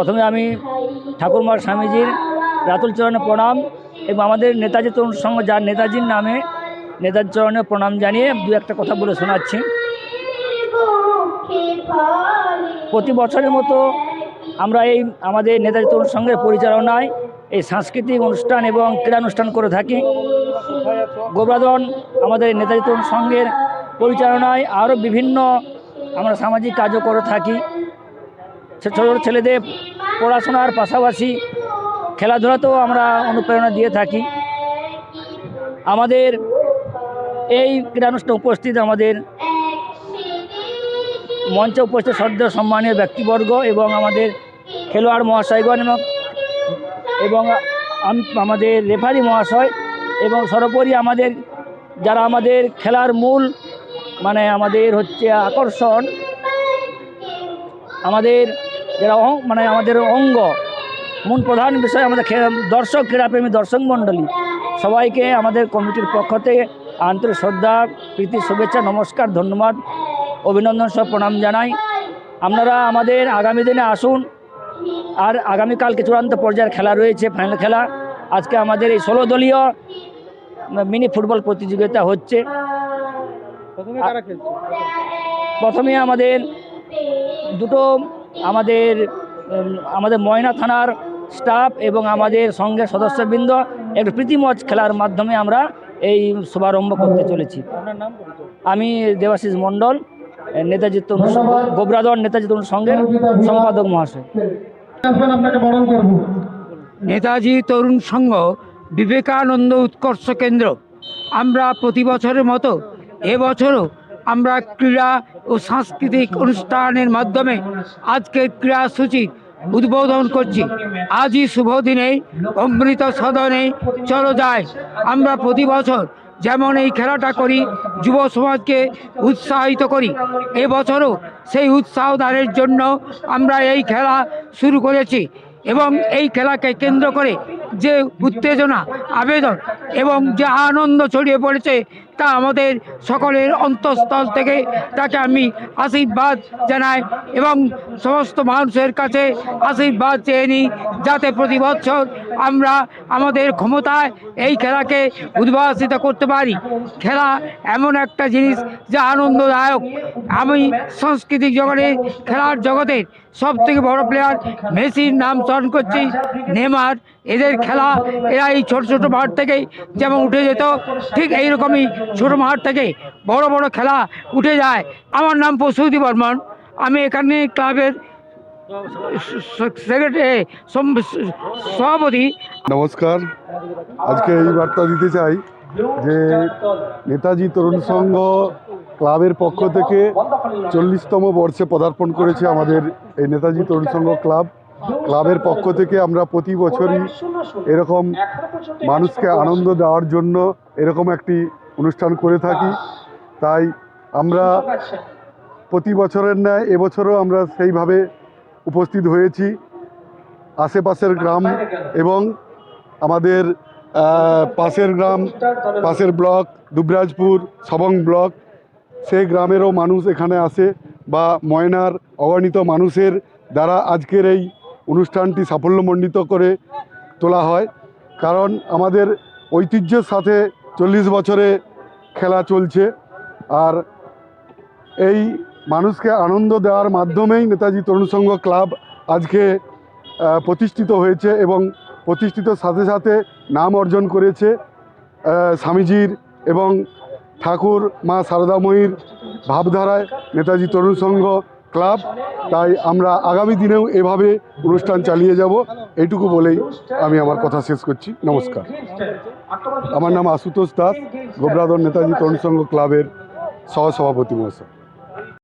প্রথমে আমি ঠাকুরমার স্বামীজির রাতুল চরণে প্রণাম এবং আমাদের নেতাজি তরুণ সংঘ, যার নেতাজির নামে নেতাজির চরণে প্রণাম জানিয়ে দু একটা কথা বলে শোনাচ্ছি। প্রতি বছরের মতো আমরা এই আমাদের নেতাজি তরুণ সংঘের পরিচালনায় এই সাংস্কৃতিক অনুষ্ঠান এবং ক্রীড়ানুষ্ঠান করে থাকি। গোবরাদন আমাদের নেতাজি তরুণ সংঘের পরিচালনায় আরও বিভিন্ন আমরা সামাজিক কাজও করে থাকি। ছোট ছেলেদের পড়াশোনার পাশাপাশি খেলাধুলাতেও আমরা অনুপ্রেরণা দিয়ে থাকি। আমাদের এই ক্রীড়ানুষ্ঠানে উপস্থিত আমাদের মঞ্চে উপস্থিত সদ্য সম্মানীয় ব্যক্তিবর্গ এবং আমাদের খেলোয়াড় মহাশয়গণ এবং এবং আমাদের রেফারি মহাশয় এবং সর্বোপরি আমাদের, যারা আমাদের খেলার মূল মানে আমাদের হচ্ছে আকর্ষণ, আমাদের যারা অং- মানে আমাদের অঙ্গ মূল প্রধান বিষয় আমাদের দর্শক ক্রীড়াপ্রেমী দর্শক মণ্ডলী। সবাইকে আমাদের কমিটির পক্ষ থেকে আন্তরিক শ্রদ্ধা প্রীতি শুভেচ্ছা নমস্কার ধন্যবাদ অভিনন্দন সব প্রণাম জানাই। আপনারা আমাদের আগামী দিনে আসুন। আর আগামীকালকে চূড়ান্ত পর্যায়ের খেলা রয়েছে ফাইনাল খেলা। আজকে আমাদের এই ষোলো দলীয় মিনি ফুটবল প্রতিযোগিতা হচ্ছে। প্রথমে আমাদের দুটো আমাদের আমাদের ময়না থানার স্টাফ এবং আমাদের সঙ্গে সদস্যবৃন্দ একটু প্রীতিমজ খেলার মাধ্যমে আমরা এই শুভারম্ভ করতে চলেছি। আপনার নাম পরিচয়? আমি দেবাশিস মণ্ডল নেতাজি তরুণ সংঘ গোবরাদর নেতাজি তরুণ সংঘের সম্পাদক মহাশয়। আপনাকে বরণ করব। নেতাজি তরুণ সংঘ বিবেকানন্দ উৎকর্ষ কেন্দ্র। আমরা প্রতি বছরের মতো এবছরও আমরা ক্রীড়া ও সাংস্কৃতিক অনুষ্ঠানের মাধ্যমে আজকের ক্রীড়াসূচি উদ্বোধন করছি। আজই শুভ দিনে অমৃত সদনে চলো যায় আমরা প্রতি বছর যেমন এই খেলাটা করি, যুব সমাজকে উৎসাহিত করি এবছরও সেই উৎসাহ দানের জন্য আমরা এই খেলা শুরু করেছি এবং এই খেলাকে কেন্দ্র করে যে উত্তেজনা, আবেদন এবং যে আনন্দ ছড়িয়ে পড়েছে তা আমাদের সকলের অন্তঃস্থল থেকে তাকে আমি আশীর্বাদ জানাই এবং সমস্ত মানুষের কাছে আশীর্বাদ চেয়ে নিই যাতে প্রতি বছর আমরা আমাদের ক্ষমতায় এই খেলাকে উদ্ভাসিত করতে পারি। খেলা এমন একটা জিনিস যা আনন্দদায়ক। আমি সাংস্কৃতিক জগতে, খেলার জগতের সব থেকে বড় প্লেয়ার মেসির নাম স্মরণ করছি। নেমার এদের খেলা এরা এই ছোট ছোট মাঠ থেকেই যেমন উঠে যেত, ঠিক এইরকমই ছোট মাঠ থেকে বড় বড় খেলা উঠে যায়। আমার নাম প্রসূতি বর্মন। আমি এখানে ক্লাবের সভাপতি। নমস্কার। আজকে এই বার্তা দিতে চাই যে নেতাজি তরুণ সংঘ ক্লাবের পক্ষ থেকে চল্লিশতম বর্ষে পদার্পণ করেছে আমাদের এই নেতাজি তরুণ সংঘ ক্লাব। ক্লাবের পক্ষ থেকে আমরা প্রতি বছরই এরকম মানুষকে আনন্দ দেওয়ার জন্য এরকম একটি অনুষ্ঠান করে থাকি। তাই আমরা প্রতি বছরের ন্যায় এবছরও আমরা সেইভাবে উপস্থিত হয়েছি। আশেপাশের গ্রাম এবং আমাদের পাশের গ্রাম, পাশের ব্লক, দুবরাজপুর, সবং ব্লক, সেই গ্রামেরও মানুষ এখানে আসে বা ময়নার অগণিত মানুষের দ্বারা আজকের এই অনুষ্ঠানটি সাফল্যমণ্ডিত করে তোলা হয়। কারণ আমাদের ঐতিহ্যের সাথে চল্লিশ বছরে খেলা চলছে। আর এই মানুষকে আনন্দ দেওয়ার মাধ্যমেই নেতাজি তরুণ সংঘ ক্লাব আজকে প্রতিষ্ঠিত হয়েছে এবং প্রতিষ্ঠিত সাথে সাথে নাম অর্জন করেছে স্বামীজির এবং ঠাকুর মা সারদাময়ীর ভাবধারায় নেতাজি তরুণ সংঘ ক্লাব, তাই আমরা আগামী দিনেও এভাবে অনুষ্ঠান চালিয়ে যাব। এইটুকু বলেই আমি আমার কথা শেষ করছি। নমস্কার। আমার নাম আশুতোষ দাস গোবরাদর নেতাজি তরুণ সংঘ ক্লাবের সহসভাপতি মহাশয়।